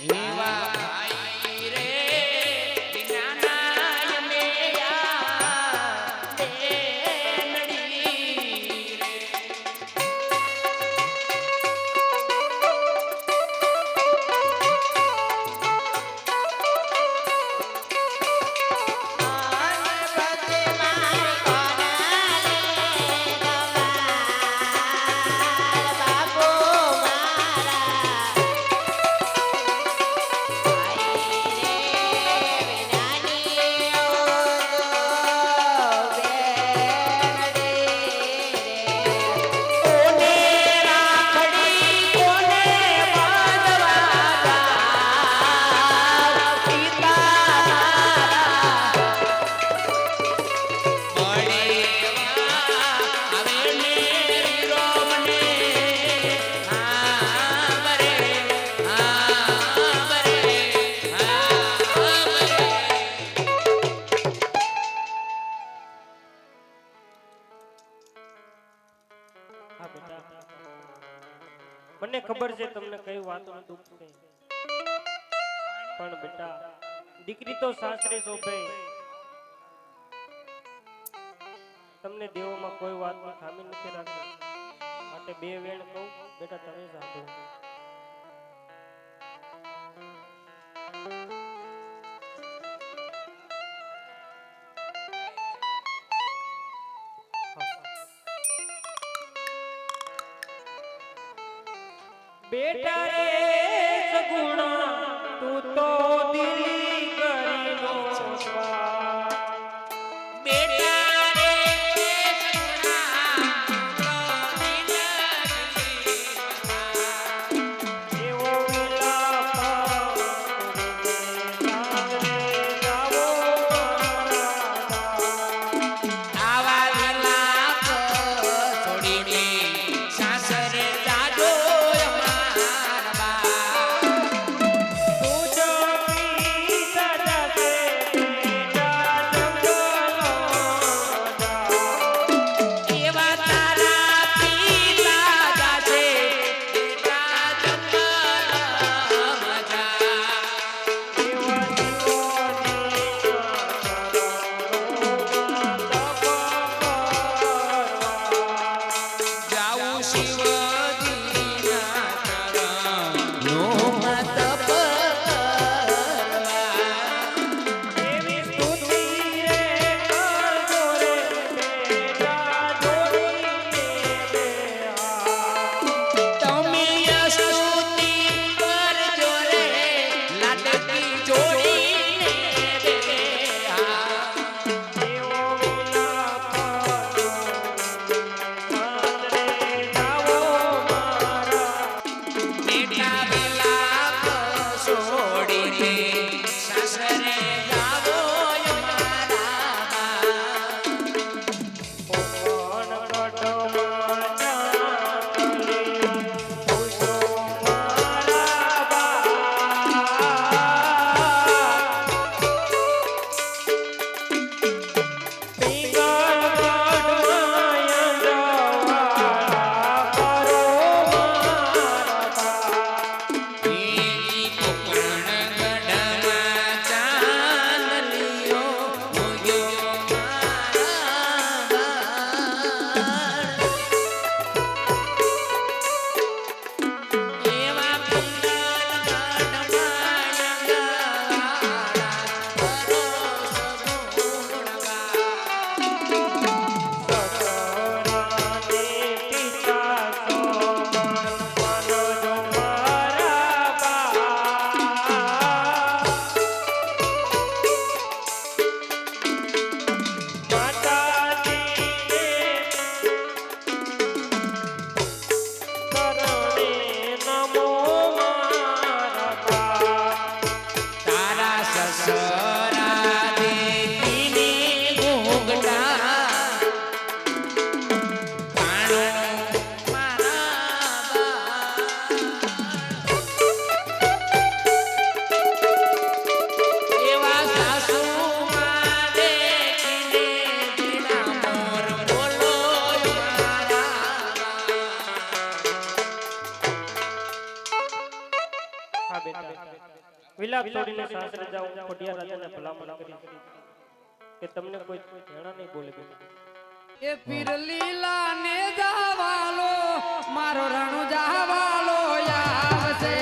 એવા ખબર છે તમને કઈ વાતનું દુઃખ છે? પણ બેટા, દીકરી તો સાસરે શોભે તમને દેવોમાં કોઈ વાતમાં ખામી નથી રાખી. માટે બે વેણ કહું, બેટા, તમે સાંભળો. બેટા રે સગુણા She was તોડીને સાસરે જાઓ પટિયા રાજાને ભલામણ કરી કે તમને કોઈ ઘણા નહીં બોલે એ પીર લીલા ને જાવાલો, મારો રણુ જાવાલો આવશે